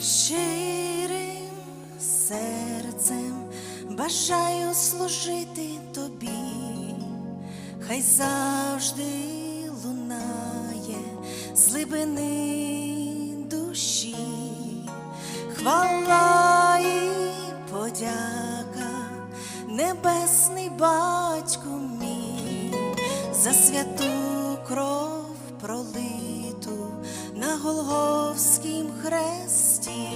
Щирим серцем бажаю служити тобі, хай завжди лунає з глибини хвала і подяка, небесний батько мій, за святу кров пролиту на Голговськім хресті,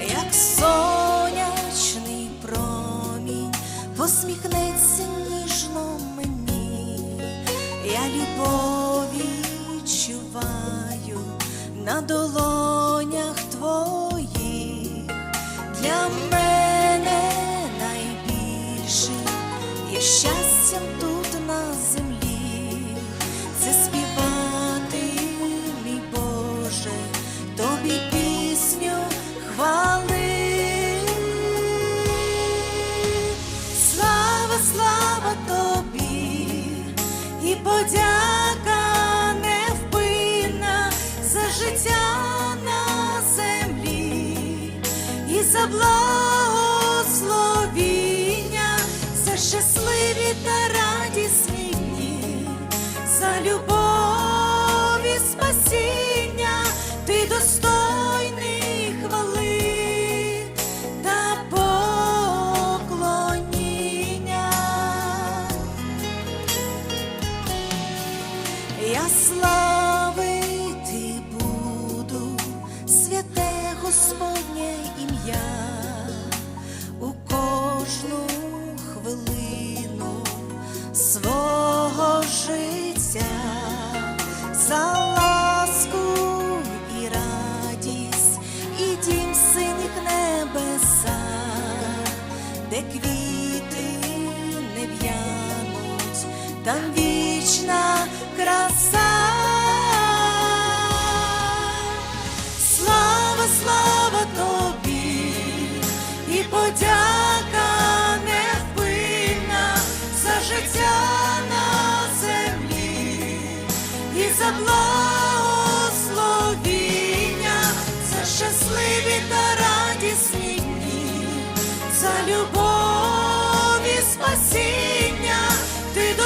як сонячний промінь посміхнеться ніжно мені, я любові відчуваю на долонях для мене найбільшим є щастям тут на землі, це співати, мій Боже, тобі пісню хвали. Слава, слава тобі і подяка за благословіння, за щасливі та радісні дні, за любов де квіти не в'януть, там вічна краса. Слава, слава тобі і подяка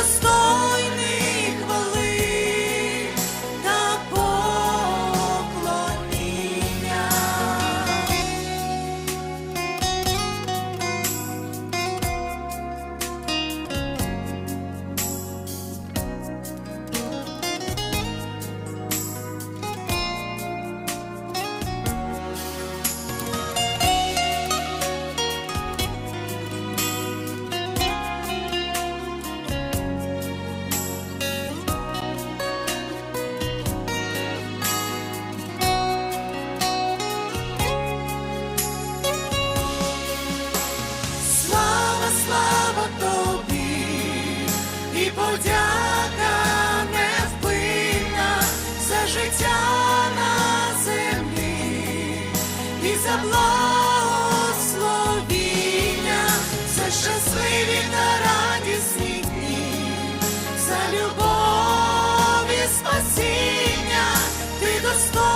just just for